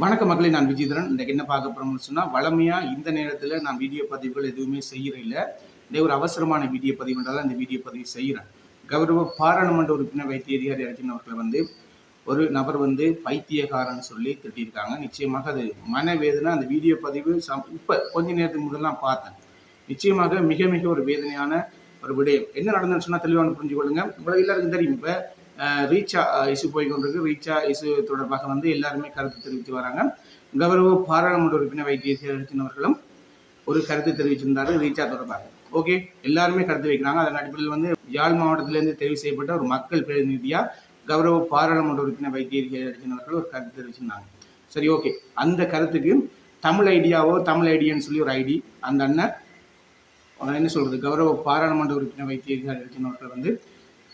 வணக்க மக்களை நான் விஜயதரன். இன்றைக்கு என்ன பார்க்க போறோம்னு சொன்னால் வளமையாக இந்த நேரத்தில் நான் வீடியோ பதிவுகள் எதுவுமே செய்கிற இல்லை. ஒரு அவசரமான வீடியோ பதிவுன்றதால் இந்த வீடியோ பதிவு செய்கிறேன் கௌரவ பாராளுமன்ற உறுப்பினர் வைத்திய அதிகாரி அர்ஜுன் அவர்களை வந்து ஒரு நபர் வந்து பைத்தியகாரன் சொல்லி திட்டியிருக்காங்க நிச்சயமாக அது மனவேதனை. அந்த வீடியோ பதிவு சம் இப்போ கொஞ்ச நேரத்துக்கு முதல்லாம் பார்த்தேன். நிச்சயமாக மிக மிக ஒரு வேதனையான ஒரு விடயம். என்ன நடந்ததுன்னு சொன்னால் தெளிவான புரிஞ்சு கொள்ளுங்க இவ்வளவு எல்லாருக்கும் தெரியும். இப்போ ரீச்சா இஷ்யூ போய்கொண்டிருக்கு. ரீச்சா இஷ்யூ தொடர்பாக வந்து எல்லாருமே கருத்து தெரிவித்து வராங்க. கௌரவ பாராளுமன்ற உறுப்பினர் வைத்திய அவர்களும் ஒரு கருத்து தெரிவிச்சிருந்தாரு ரீச்சா தொடர்பாக. ஓகே? எல்லாருமே கருத்து வைக்கிறாங்க. அதன் அடிப்படையில் வந்து யாழ் மாவட்டத்திலேருந்து தெரிவு செய்யப்பட்ட ஒரு மக்கள் பிரதிநிதியாக கௌரவ பாராளுமன்ற உறுப்பினர் வைத்திய அவர்கள் ஒரு கருத்து தெரிவிச்சிருந்தாங்க. சரி ஓகே. அந்த கருத்துக்கு தமிழ் ஐடியாவோ தமிழ் ஐடியான்னு சொல்லி ஒரு ஐடி. அந்த அண்ணன் என்ன சொல்கிறது கௌரவ பாராளுமன்ற உறுப்பினர் வைத்திய அவர்கள் வந்து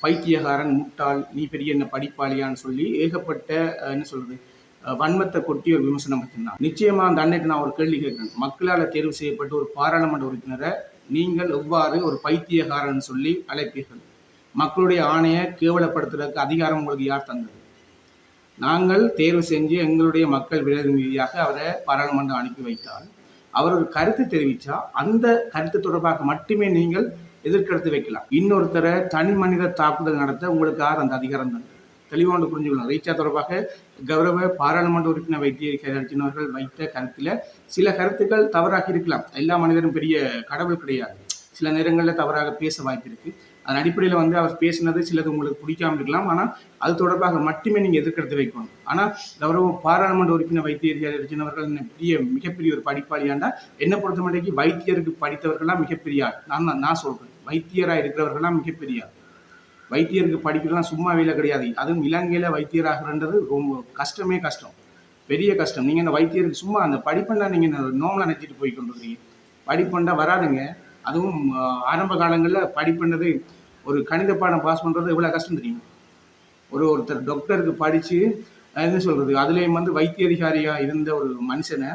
பைத்தியகாரன் முட்டாள் நீ பெரிய என்ன படிப்பாளியான்னு சொல்லி ஏகப்பட்ட என்ன சொல்றது வன்மத்தை கொட்டி ஒரு விமர்சனம் வச்சிருந்தான். நிச்சயமா அந்த அன்னைக்கு நான் ஒரு கேள்வி கேட்கிறேன் மக்களால் தேர்வு செய்யப்பட்ட ஒரு பாராளுமன்ற உறுப்பினரை நீங்கள் எவ்வாறு ஒரு பைத்தியகாரன் சொல்லி அழைப்பீர்கள்? மக்களுடைய ஆணையை கேவலப்படுத்துறதுக்கு அதிகாரம் உங்களுக்கு யார் தந்தது? நாங்கள் தேர்வு செஞ்சு எங்களுடைய மக்கள் பிரதிநிதியாக அவரை பாராளுமன்றம் அனுப்பி வைத்தால் அவர் ஒரு கருத்து தெரிவித்தா அந்த கருத்து தொடர்பாக மட்டுமே நீங்கள் எதிர்கருத்து வைக்கலாம். இன்னொருத்தரை தனி மனித தாக்குதல் நடத்த உங்களுக்கு யார் அந்த அதிகாரம் தந்தது? தெளிவாண்டு புரிஞ்சுக்கலாம் ரீச்சா தொடர்பாக கௌரவ பாராளுமன்ற உறுப்பினர் வைத்திய கட்சியினர்கள் வைத்த கருத்தில் சில கருத்துக்கள் தவறாக இருக்கலாம். எல்லா மனிதரும் பெரிய கடவுள் கிடையாது. சில நேரங்களில் தவறாக பேச வாய்ப்பு இருக்குது அதன் அடிப்படையில் வந்து அவர் பேசினது சிலது உங்களுக்கு பிடிக்காமல் இருக்கலாம். ஆனால் அது தொடர்பாக மட்டுமே நீங்கள் எதிர்க்கிறது வைக்கணும். ஆனால் கௌரவ பாராளுமன்ற உறுப்பினர் வைத்திய என்ன பெரிய மிகப்பெரிய ஒரு படிப்பாளியாண்டா என்னை பொறுத்த வைத்தியருக்கு படித்தவர்கள்லாம் மிகப்பெரிய ஆள். நான் நான் சொல்கிறேன் வைத்தியராக இருக்கிறவர்கள்லாம் மிகப்பெரிய ஆள். வைத்தியருக்கு படிக்கலாம் சும்மா வேலை கிடையாது. அதுவும் இலங்கையில் வைத்தியராகிறன்றது ரொம்ப கஷ்டமே கஷ்டம். பெரிய கஷ்டம். நீங்கள் அந்த வைத்தியருக்கு சும்மா அந்த படிப்பண்டா நீங்கள் நோமலாக நினச்சிட்டு போய் கொண்டு வரீங்க படிப்பண்டா வராதுங்க. அதுவும் ஆரம்ப காலங்களில் படிப்புன்றது ஒரு கணித பாடம் பாஸ் பண்ணுறது எவ்வளோ கஷ்டம் தெரியும். ஒரு ஒருத்தர் டாக்டருக்கு படித்து என்ன சொல்கிறது அதுலேயும் வந்து வைத்திய அதிகாரியாக இருந்த ஒரு மனுஷனை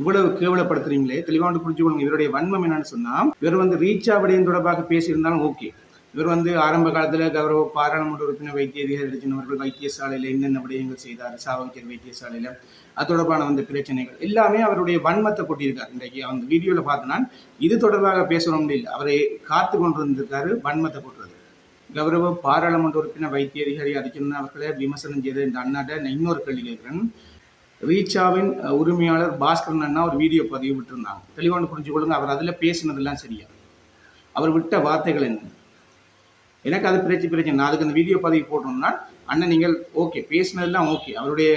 இவ்வளவு கேவலப்படுத்துறீங்களே தெளிவாண்டு புரிஞ்சுக்கொள்ளுங்க. இவருடைய வன்மம் என்னன்னு சொன்னால் இவர் வந்து ரீச் ஆவடையின் தொடர்பாக பேசியிருந்தாலும் ஓகே இவர் வந்து ஆரம்ப காலத்தில் கௌரவ பாராளுமன்ற உறுப்பினர் வைத்திய அதிகாரி அவர்கள் வைத்தியசாலையில் என்னென்ன விடயங்கள் செய்தார் சாவகச்சேரி வைத்தியசாலையில் அது தொடர்பான வந்து பிரச்சனைகள் எல்லாமே அவருடைய வன்மத்தை கொட்டியிருக்கார். இன்றைக்கு அந்த வீடியோவில் பார்த்தனா இது தொடர்பாக பேசணும்னு இல்லை அவரை காத்து கொண்டிருந்திருக்காரு வன்மத்தை கொட்டுறது. கௌரவ பாராளுமன்ற உறுப்பினர் வைத்திய அதிகாரி அர்ஜுனன் அவர்களை விமர்சனம் செய்த இந்த அண்ணாட்ட நான் இன்னொரு கேள்வி கேட்கிறேன். ரீச்சாவின் உரிமையாளர் பாஸ்கரன் அண்ணா ஒரு வீடியோ பதிவு விட்டுருந்தாங்க. தெளிவான புரிஞ்சு கொள்ளுங்க அவர் அதில் பேசினதெல்லாம் சரியா? அவர் விட்ட வார்த்தைகள் என்ன? எனக்கு அது பிரச்சனை பிரச்சனை நான் அதுக்கு அந்த வீடியோ பதிவு போட்டோம்னா அண்ணன் நீங்கள் ஓகே பேசினதெல்லாம் ஓகே அவருடைய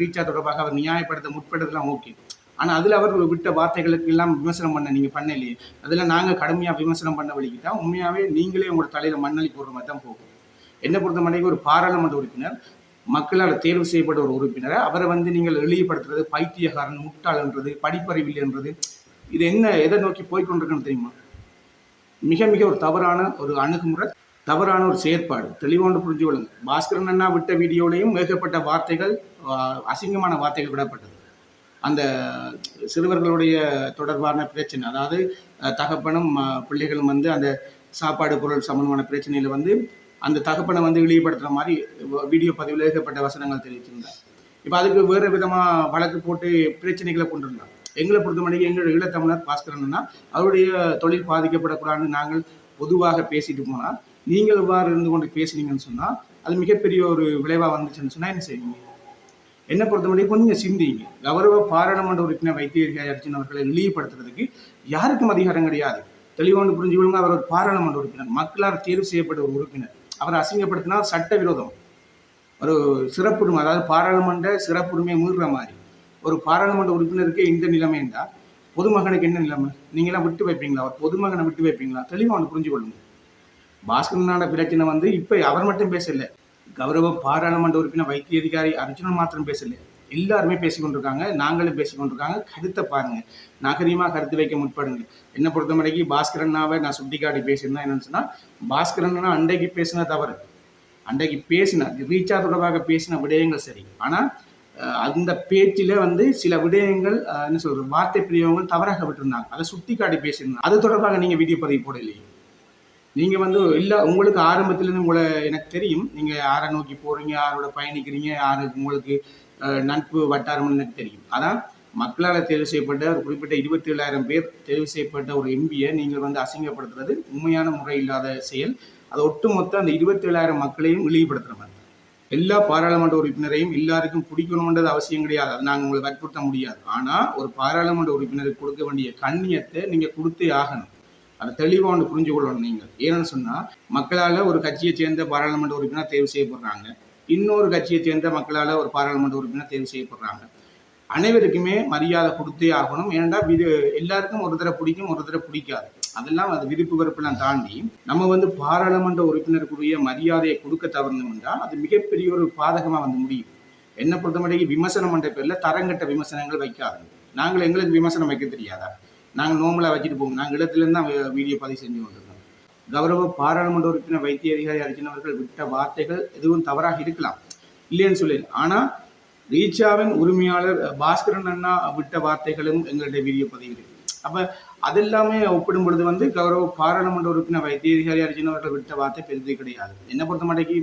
ரீச்சா தொடர்பாக அவர் நியாயப்படுத்த முற்பட்டதெல்லாம் ஓகே ஆனால் அதில் அவர் விட்ட வார்த்தைகளுக்கு எல்லாம் விமர்சனம் பண்ண நீங்கள் பண்ணலையே. அதில் நாங்கள் கடுமையாக விமர்சனம் பண்ண வழிக்கிட்டா உண்மையாகவே நீங்களே உங்களோட தலையில் மண்ணளி போடுற மாதிரி தான் போகும். என்னை பொறுத்த மட்டிக்கு ஒரு பாராளுமன்ற உறுப்பினர் மக்களால் தேர்வு செய்யப்பட்ட ஒரு உறுப்பினரை அவரை வந்து நீங்கள் எளியப்படுத்துறது பைத்தியகாரன் முட்டாளன்றது படிப்பறிவில்லைன்றது இது என்ன எதை நோக்கி போய்கொண்டிருக்குன்னு தெரியுமா? மிக மிக ஒரு தவறான ஒரு அணுகுமுறை. தவறான ஒரு செயற்பாடு. தெளிவான புரிஞ்சு கொள்ளுங்க. பாஸ்கரன் அண்ணா விட்ட வீடியோலையும் ஏகப்பட்ட வார்த்தைகள் அசிங்கமான வார்த்தைகள் விடப்பட்டது. அந்த சிறுவர்களுடைய தொடர்பான பிரச்சனை அதாவது தகப்பனும் பிள்ளைகளும் வந்து அந்த சாப்பாடு பொருள் சம்பந்தமான பிரச்சனையில் வந்து அந்த தகப்பனை வந்து இழிவுபடுத்துகிற மாதிரி வீடியோ பதிவில் ஏகப்பட்ட வசனங்கள் தெரிவிச்சிருந்தார் இப்போ அதுக்கு வேறு விதமாக வழக்கு போட்டு பிரச்சனைகளை கொண்டு வந்தார் எங்களை பொறுத்த மணிக்கு எங்களுடைய ஈழத்தமிழர் பாஸ்கரன்னா அவருடைய தொழில் பாதிக்கப்படக்கூடாதுன்னு நாங்கள் பொதுவாக பேசிட்டு போனால் நீங்கள் இவ்வாறு இருந்து கொண்டு பேசுனீங்கன்னு சொன்னால் அது மிகப்பெரிய ஒரு விளைவாக வந்துச்சுன்னு சொன்னால் என்ன செய்வீங்க? என்னை பொறுத்தவரை கொஞ்சம் சிந்திங்க. கௌரவ பாராளுமன்ற உறுப்பினர் வைத்திய அர்ஜுன் அவர்களை இழிவுபடுத்துறதுக்கு யாருக்கும் அதிகாரம் கிடையாது. தெளிவாண்டு புரிஞ்சுக்கொள்ளுங்க அவர் ஒரு பாராளுமன்ற உறுப்பினர். மக்களால் தேர்வு செய்யப்பட்ட ஒரு உறுப்பினர். அவர் அசிங்கப்படுத்தினா சட்ட விரோதம் ஒரு சிறப்புரிமை அதாவது பாராளுமன்ற சிறப்புரிமையை மீறுற மாதிரி. ஒரு பாராளுமன்ற உறுப்பினருக்கு இந்த நிலைமை பொதுமகனுக்கு என்ன நிலைமை? நீங்களாம் விட்டு வைப்பீங்களா? ஒரு பொதுமகனை விட்டு வைப்பீங்களா? தெளிவாக ஒன்று புரிஞ்சுக்கொள்ளுங்க பாஸ்கரனான பிரச்சனை வந்து இப்போ அவர் மட்டும் பேசலை. கௌரவ பாராளுமன்ற உறுப்பினர் வைத்திய அதிகாரி அர்ஜுனன் மாத்திரம் பேசலை. எல்லாருமே பேசிக்கொண்டிருக்காங்க. நாங்களும் பேசிக்கொண்டிருக்காங்க. கருத்தை பாருங்க. நாகரீகமாக கருத்து வைக்க முற்படுங்க என்னை பொறுத்த வரைக்கும் பாஸ்கரனாவை நான் சுட்டிக்காட்டி பேசியிருந்தேன். என்னன்னு சொன்னால் பாஸ்கரன்னா அன்றைக்கு பேசின தவறு. அன்றைக்கு பேசின ரீச்சா தொடர்பாக பேசின விடயங்கள் சரி. ஆனால் அந்த பேச்சில் வந்து சில விடயங்கள் என்ன சொல்கிறது வார்த்தை பிரியவங்கள் தவறாக விட்டிருந்தாங்க. அதை சுட்டி காட்டி பேசியிருந்தாங்க. அது தொடர்பாக நீங்கள் வீடியோ பதிவு போடலையே? நீங்க வந்து இல்லை உங்களுக்கு ஆரம்பத்துல இருந்து உங்களை எனக்கு தெரியும். நீங்க யாரை நோக்கி போறீங்க யாரோட பயணிக்கிறீங்க யாருக்கு உங்களுக்கு நட்பு வட்டாரம்னு எனக்கு தெரியும். அதான் மக்களால் தேர்வு செய்யப்பட்ட ஒரு குறிப்பிட்ட இருபத்தி ஏழாயிரம் பேர் தேர்வு செய்யப்பட்ட ஒரு எம்பியை நீங்கள் வந்து அசிங்கப்படுத்துறது உண்மையான முறை இல்லாத செயல். அது ஒட்டுமொத்த அந்த இருபத்தி ஏழாயிரம் மக்களையும் இழிவுபடுத்துற மாதிரி. எல்லா பாராளுமன்ற உறுப்பினரையும் எல்லாருக்கும் பிடிக்கணுன்றது அவசியம் கிடையாது. அது நாங்கள் உங்களை வற்புறுத்த முடியாது. ஆனால் ஒரு பாராளுமன்ற உறுப்பினருக்கு கொடுக்க வேண்டிய கண்ணியத்தை நீங்கள் கொடுத்தே ஆகணும். அதை தெளிவாக ஒன்று புரிஞ்சு கொள்ளணும் நீங்கள். ஏன்னு சொன்னால் மக்களால் ஒரு கட்சியை சேர்ந்த பாராளுமன்ற உறுப்பினர் தேர்வு செய்யப்படுறாங்க. இன்னொரு கட்சியை சேர்ந்த மக்களால் ஒரு பாராளுமன்ற உறுப்பினர் தேர்வு செய்யப்படுறாங்க. அனைவருக்குமே மரியாதை கொடுத்தே ஆகணும். ஏன்டா இது எல்லாருக்கும் ஒரு தடவை பிடிக்கும் ஒரு தடவை பிடிக்காது. அதெல்லாம் அது விருப்பு வெறுப்பெல்லாம் தாண்டி நம்ம வந்து பாராளுமன்ற உறுப்பினருக்குரிய மரியாதையை கொடுக்க தவறணும்னா அது மிகப்பெரிய ஒரு பாதகமாக வந்து முடியும். என்னை பொறுத்தமட்டைக்கு விமர்சனம் என்ற பேரில் தரங்கட்ட விமர்சனங்கள் வைக்காது நாங்கள் எங்களுக்கு விமர்சனம் வைக்க தெரியாதா? நாங்கள் நோம்பலாக வச்சுட்டு போவோம். நாங்கள் இடத்துலேருந்து தான் வீடியோ பதிவு செஞ்சு கொண்டிருக்கோம். கௌரவ பாராளுமன்ற உறுப்பினர் வைத்திய அதிகாரி அர்ஜுன் அவர்கள் விட்ட வார்த்தைகள் எதுவும் தவறாக இருக்கலாம். இல்லைன்னு சொல்லல. ஆனால் ரீச்சாவின் உரிமையாளர் பாஸ்கரன் அண்ணா விட்ட வார்த்தைகளும் எங்களுடைய வீடியோ பதிவு இருக்கு. அது எல்லாமே ஒப்பிடும் பொழுது வந்து கௌரவ பாராளுமன்ற உறுப்பினர் வைத்திய அதிகாரி அர்ஜுன் அவர்கள் விட்ட வார்த்தை பெரிதே கிடையாது. என்னை பொறுத்த மாட்டேக்கு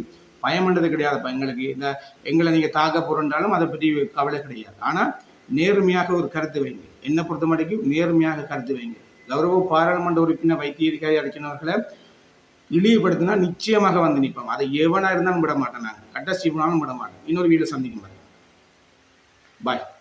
பயமண்டது கிடையாதுப்பா எங்களுக்கு இந்த எங்களை நீங்கள் தாக்க போறண்டாலும் அதை பற்றி கவலை கிடையாது. ஆனால் நேர்மையாக ஒரு கருத்து வைங்க. என்னை பொறுத்த மட்டும் நேர்மையாக கருத்து வைங்க. கௌரவ பாராளுமன்ற உறுப்பினர் வைத்திய அதிகாரி அர்ஜுன் இழிவுபடுத்தினா நிச்சயமாக வந்து நிற்போம் அதை எவனாக இருந்தாலும் விட மாட்டேன் நாங்கள் கட்ட சீவனாலும் விட மாட்டோம் இன்னொரு வீடியோ சந்திக்கும் பாய்